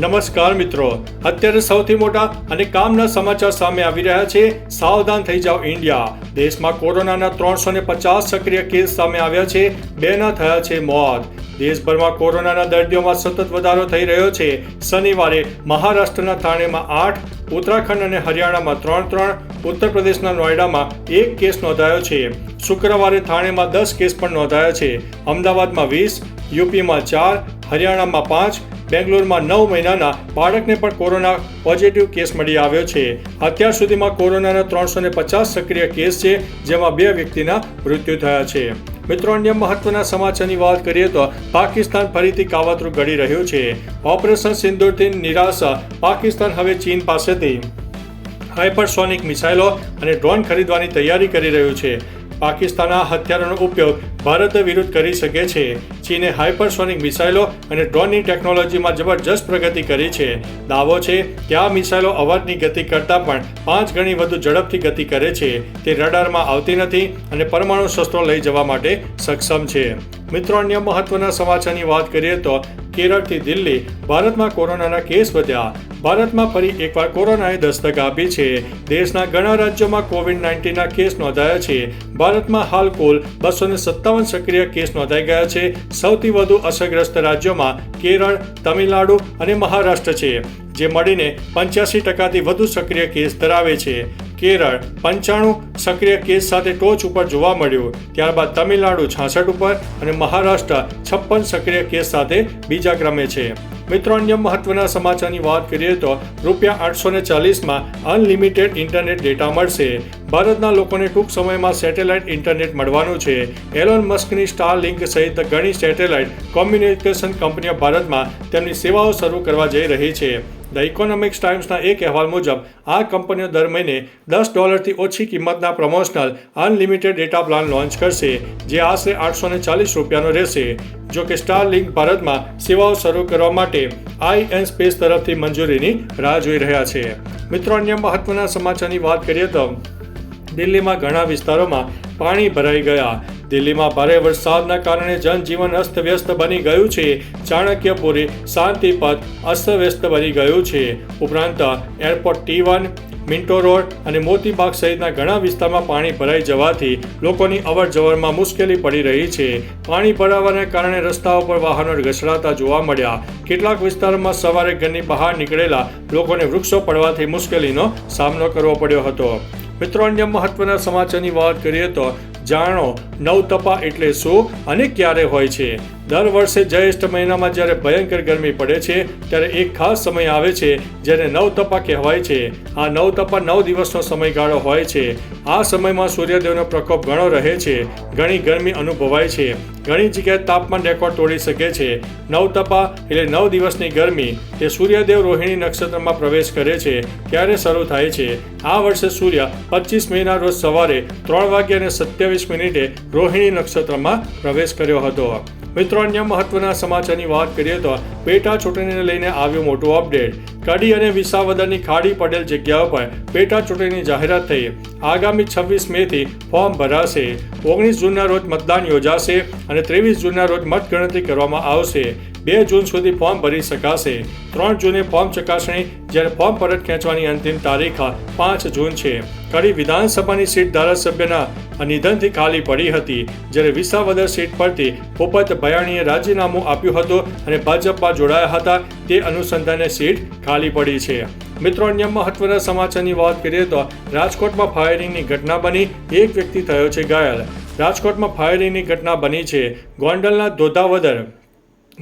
નમસ્કાર મિત્રો. અત્યારે સૌથી મોટા અને કામના સમાચાર સામે આવી રહ્યા છે. સાવધાન થઈ જાઓ ઇન્ડિયા. દેશમાં કોરોનાના ત્રણસો પચાસ સક્રિય કેસ સામે આવ્યા છે. બેના થયા છે મોત. દેશભરમાં કોરોનાના દર્દીઓમાં સતત વધારો થઈ રહ્યો છે. શનિવારે મહારાષ્ટ્રના થાણેમાં આઠ, ઉત્તરાખંડ અને હરિયાણામાં ત્રણ ત્રણ, ઉત્તર પ્રદેશના નોઈડામાં એક કેસ નોંધાયો છે. શુક્રવારે થાણેમાં દસ કેસ પણ નોંધાયા છે. અમદાવાદમાં વીસ, યુપીમાં ચાર, હરિયાણામાં પાંચ બેંગ્લોરમાં નવ મહિનાના બાળકને પણ કોરોના પોઝિટિવ કેસ મળી આવ્યો છે. અત્યાર સુધીમાં કોરોનાના ત્રણસો પચાસ સક્રિય કેસ છે, જેમાં બે વ્યક્તિના મૃત્યુ થયા છે. મિત્રો, અન્ય મહત્વના સમાચારની વાત કરીએ તો પાકિસ્તાન ફરીથી કાવતરું ઘડી રહ્યું છે. ઓપરેશન સિંદૂરથી નિરાશા પાકિસ્તાન હવે ચીન પાસેથી. હાઇપરસોનિક મિસાઇલો અને ડ્રોન ખરીદવાની તૈયારી કરી રહ્યું છે. પાકિસ્તાન આ હથિયારોનો ઉપયોગ ભારત વિરુદ્ધ કરી શકે છે. ચીને હાઇપરસોનિક મિસાઇલો અને ડ્રોનની ટેકનોલોજીમાં જબરજસ્ત પ્રગતિ કરી છે. દાવો છે કે આ મિસાઇલો અવાજની ગતિ કરતાં પણ પાંચ ગણી વધુ ઝડપથી ગતિ કરે છે. તે રડારમાં આવતી નથી અને પરમાણુ શસ્ત્રો લઈ જવા માટે સક્ષમ છે. મિત્રો, અન્ય મહત્વના સમાચારની વાત કરીએ તો કેરળથી દિલ્હી ભારતમાં કોરોનાના કેસ વધ્યા. ભારતમાં ફરી એકવાર કોરોનાએ દસ્તક આપી છે. દેશના ઘણા રાજ્યોમાં કોવિડ નાઇન્ટીનના કેસ નોંધાયા છે. ભારતમાં હાલ કુલ બસો સત્તાવન સક્રિય કેસ નોંધાઈ ગયા છે. સૌથી વધુ અસરગ્રસ્ત રાજ્યોમાં કેરળ, તમિલનાડુ અને મહારાષ્ટ્ર છે, જે મળીને પંચ્યાસી ટકાથી વધુ સક્રિય કેસ ધરાવે છે. કેરળ પંચાણું સક્રિય કેસ સાથે ટોચ ઉપર જોવા મળ્યું. ત્યારબાદ તમિલનાડુ છાસઠ ઉપર અને મહારાષ્ટ્ર છપ્પન સક્રિય કેસ સાથે બીજા ક્રમે છે. મિત્રો, અન્ય મહત્વના સમાચારની વાત કરીએ તો રૂપિયા આઠસો ને ચાલીસમાં અનલિમિટેડ ઇન્ટરનેટ ડેટા મળશે. ભારતના લોકોને ટૂંક સમયમાં સેટેલાઇટ ઇન્ટરનેટ મળવાનું છે. એલોન મસ્કની સ્ટાર લિંક સહિત ઘણી સેટેલાઇટ કોમ્યુનિકેશન કંપનીઓ ભારતમાં તેમની સેવાઓ શરૂ કરવા જઈ રહી છે. ધ ઇકોનોમિક્સ ટાઈમ્સના એક અહેવાલ મુજબ, આ કંપનીઓ દર મહિને દસ ડોલરથી ઓછી કિંમતના promotional unlimited data plan launch કરશે, જે આશરે આઠસો ને ચાલીસ રૂપિયાનો રહેશે. જો કે સ્ટાર લિંક ભારતમાં સેવાઓ શરૂ કરવા માટે આઈ એન સ્પેસ તરફથી મંજૂરીની રાહ જોઈ રહ્યા છે. મિત્રો, અન્ય મહત્વના સમાચારની વાત કરીએ તો દિલ્હીમાં ઘણા વિસ્તારોમાં પાણી ભરાઈ ગયા. દિલ્હીમાં ભારે વરસાદના કારણે જનજીવન અસ્તવ્યસ્ત બની ગયું છે. ચાણક્યપુરી શાંતિપથ અસ્તવ્યસ્ત બની ગયું છે. ઉપરાંત airport T one, Minto road અને મોતીબાગ સહિતના ઘણા વિસ્તારમાં પાણી ભરાઈ જવાથી લોકોની અવર જવરમાં મુશ્કેલી પડી રહી છે. પાણી ભરાવાના કારણે રસ્તાઓ પર વાહનો ઘસડાતા જોવા મળ્યા. કેટલાક વિસ્તારોમાં સવારે ઘરની બહાર નીકળેલા લોકોને વૃક્ષો પડવાથી મુશ્કેલીનો સામનો કરવો પડ્યો હતો. મિત્રો, અન્ય મહત્વના સમાચારની વાત કરીએ તો જાણો નવતપા એટલે શું અને ક્યારે હોય છે? દર વર્ષે જ્યેષ્ઠ મહિનામાં જ્યારે ભયંકર ગરમી પડે છે, ત્યારે એક ખાસ સમય આવે છે જેને નવતપા કહેવાય છે. આ નવતપા નવ દિવસનો સમયગાળો હોય છે. આ સમયમાં સૂર્યદેવનો પ્રકોપ ઘણો રહે છે. ઘણી ગરમી અનુભવાય છે. ઘણી જગ્યાએ તાપમાન રેકોર્ડ તોડી શકે છે. નવતપા એટલે નવ દિવસની ગરમી. તે સૂર્યદેવ રોહિણી નક્ષત્રમાં પ્રવેશ કરે છે. ત્યારે શરૂ થાય છે. આ વર્ષે સૂર્ય પચીસ મેના રોજ સવારે ત્રણ વાગ્યા અને સત્યાવીસ મિનિટે રોહિણી નક્ષત્રમાં પ્રવેશ કર્યો હતો. મિત્રો, અન્ય મહત્વના સમાચારની વાત કરીએ તો પેટા ચૂંટણીને લઈને આવ્યું મોટું અપડેટ કડી અને વિસાવદરની ખાડી પડેલ જગ્યાઓ પર પેટા ચૂંટણીની જાહેરાત થઈ. આગામી છવ્વીસ મેથી ફોર્મ ભરાશે. ઓગણીસ જૂનના રોજ મતદાન યોજાશે અને ત્રેવીસ જૂનના રોજ મતગણતરી કરવામાં આવશે. બે જૂન સુધી ફોર્મ ભરી શકાશે. ત્રણ જૂને ફોર્મ ચકાસણી, જ્યારે ફોર્મ પરત ખેંચવાની અંતિમ તારીખ પાંચ જૂન છે. કડી વિધાનસભાની સીટ ધારાસભ્યના નિધનથી ખાલી પડી હતી, જ્યારે વિસાવદર સીટ પરથી ભૂપત ભયાણીએ રાજીનામું આપ્યું હતું અને ભાજપમાં જોડાયા હતા, તે અનુસંધાને સીટ ખાલી પડી છે. મિત્રો, અન્ય મહત્વના સમાચારની વાત કરીએ તો રાજકોટમાં ફાયરિંગની ઘટના બની, એક વ્યક્તિ થયો છે ઘાયલ. રાજકોટમાં ફાયરિંગની ઘટના બની છે ગોંડલના ધોધાવદર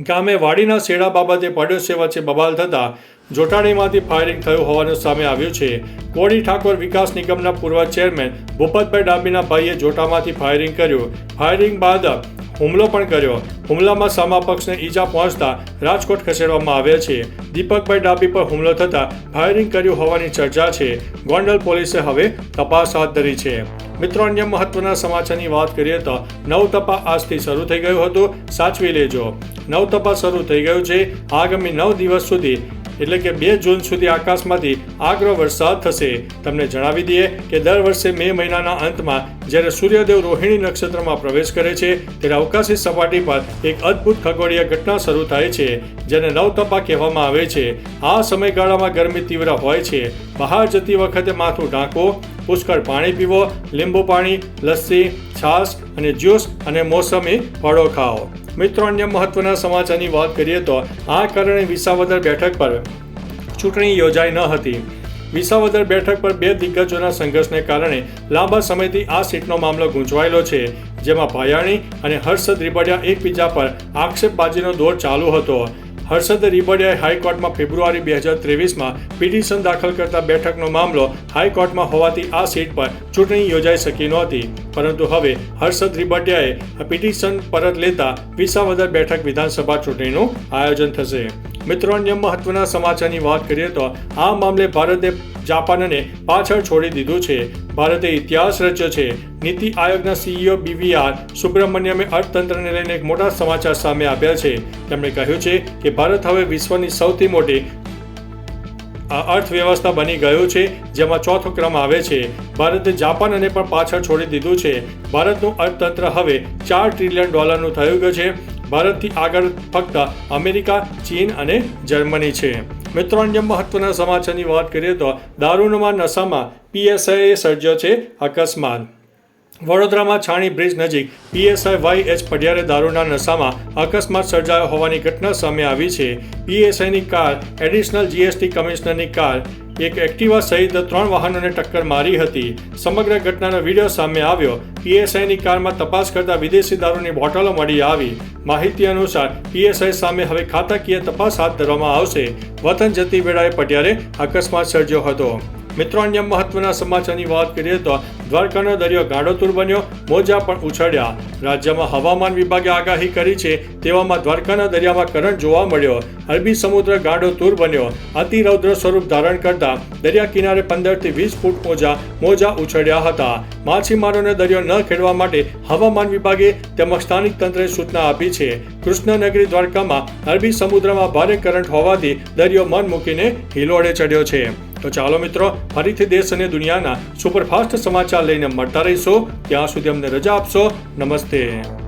ગામે વાડીના શેડા બાબતે પડોશી વચ્ચે બબાલ થતા જોટાણીમાંથી ફાયરિંગ થયું હોવાનું સામે આવ્યું છે. કોડી ઠાકોર વિકાસ નિગમના પૂર્વ ચેરમેન ભૂપતભાઈ ડાબીના ભાઈએ જોટામાંથી ફાયરિંગ કર્યું. ફાયરિંગ બાદ હુમલો પણ કર્યો. હુમલામાં સામા પક્ષને ઈજા પહોંચતા રાજકોટ ખસેડવામાં આવ્યા છે. દીપકભાઈ ડાબી પર હુમલો થતા ફાયરિંગ કર્યું હોવાની ચર્ચા છે. ગોંડલ પોલીસે હવે તપાસ હાથ ધરી છે. મિત્રો, અન્ય મહત્વના સમાચારની વાત કરીએ તો નવતપા આજથી શરૂ થઈ ગયું હતું. સાચવી લેજો. નવતપા શરૂ થઈ ગયું છે. આગામી નવ દિવસ સુધી એટલે કે બે જૂન સુધી આકાશમાંથી આગ્ર વરસાદ થશે. તમને જણાવી દઈએ કે દર વર્ષે મે મહિનાના અંતમાં જ્યારે સૂર્યદેવ રોહિણી નક્ષત્રમાં પ્રવેશ કરે છે, ત્યારે અવકાશી સપાટી પર એક અદ્ભુત ખગોળીય ઘટના શરૂ થાય છે, જેને નવતપા કહેવામાં આવે છે. આ સમયગાળામાં ગરમી તીવ્ર હોય છે. બહાર જતી વખતે માથું ઢાંકો, પુષ્કળ પાણી પીવો, લીંબુ પાણી, લસ્સી, છાશ અને જ્યુસ અને મોસમી ફળો ખાઓ. મિત્રો, અન્ય મહત્વના સમાચારની વાત કરીએ તો આ કારણે વિસાવદર બેઠક પર ચૂંટણી યોજાઈ ન હતી. વિસાવદર બેઠક પર બે દિગ્ગજોના સંઘર્ષને કારણે લાંબા સમયથી આ સીટનો મામલો ગૂંચવાયેલો છે, જેમાં ભાયાણી અને હર્ષદ રીબડિયા એકબીજા પર આક્ષેપબાજીનો દોર ચાલુ હતો. હર્ષદ રીબડિયાએ હાઈકોર્ટમાં ફેબ્રુઆરી બે હજાર ત્રેવીસમાં પિટિશન દાખલ કરતા બેઠકનો મામલો હાઈકોર્ટમાં હોવાથી આ સીટ પર ચૂંટણી યોજાઈ શકી નહોતી. પરંતુ હવે હર્ષદ રીબડિયાએ પિટિશન પરત લેતા વિસાવદર બેઠક વિધાનસભા ચૂંટણીનું આયોજન થશે. મિત્રો, અન્ય મહત્વના સમાચારની વાત કરીએ તો આ મામલે ભારતે જાપાનને પાછળ છોડી દીધું છે. ભારતે ઇતિહાસ રચ્યો છે. નીતિ આયોગના સીઈઓ બીવીઆર સુબ્રમણ્યમે અર્થતંત્રને લઈને એક મોટા સમાચાર સામે આવ્યા છે. તેમણે કહ્યું છે કે ભારત હવે વિશ્વની સૌથી મોટી અર્થવ્યવસ્થા બની ગયું છે, જેમાં ચોથો ક્રમ આવે છે. ભારતે જાપાનને પણ પાછળ છોડી દીધું છે. ભારતનું અર્થતંત્ર હવે ચાર ટ્રિલિયન ડોલરનું થયું ગયું છે. ભારતથી આગળ ફક્ત અમેરિકા, ચીન અને જર્મની છે. મિત્રો, અન્ય મહત્વના સમાચારની વાત કરીએ તો દારૂણમાં નશામાં પીએસઆઈએ સર્જ્યો છે અકસ્માત. વડોદરામાં છાણી બ્રિજ નજીક પીએસઆઈ વાય એચ પડિયારે દારૂના નશામાં અકસ્માત સર્જાયો હોવાની ઘટના સામે આવી છે. પીએસઆઈની કાર, એડિશનલ જીએસટી કમિશનરની કાર, એક એક્ટિવા સહિત ત્રણ વાહનોને ટક્કર મારી હતી. સમગ્ર ઘટનાનો વીડિયો સામે આવ્યો. પીએસઆઈની કારમાં તપાસ કરતા વિદેશી દારૂની બોટલો મળી આવી. માહિતી અનુસાર પીએસઆઈ સામે હવે ખાતાકીય તપાસ હાથ ધરવામાં આવશે. વતન જતી વેળાએ પટિયારે અકસ્માત સર્જ્યો હતો. મિત્રો, અન્ય મહત્વના સમાચારની વાત કરીએ તો દ્વારકાનો દરિયો ગાઢોતુર બન્યો, મોજા પણ ઉછળ્યા. રાજ્યમાં હવામાન વિભાગે આગાહી કરી છે તેવામાં દ્વારકાના દરિયામાં કરંટ જોવા મળ્યો. અરબી સમુદ્ર ગાઢોતુર બન્યો. અતિ રૌદ્ર સ્વરૂપ ધારણ કરતા દરિયા કિનારે પંદરથી વીસ ફૂટ મોજા મોજા ઉછળ્યા હતા. માછીમારોને દરિયો ન ખેડવા માટે હવામાન વિભાગે તેમજ સ્થાનિક તંત્રે સૂચના આપી છે. કૃષ્ણનગરી દ્વારકામાં અરબી સમુદ્રમાં ભારે કરંટ હોવાથી દરિયો મન મૂકીને હિલોડે ચડ્યો છે. તો ચાલો મિત્રો, ફરીથી દેશ અને દુનિયાના સુપરફાસ્ટ સમાચાર લઈને મળતા રહીશું. ત્યાં સુધી અમને રજા આપશો. નમસ્તે.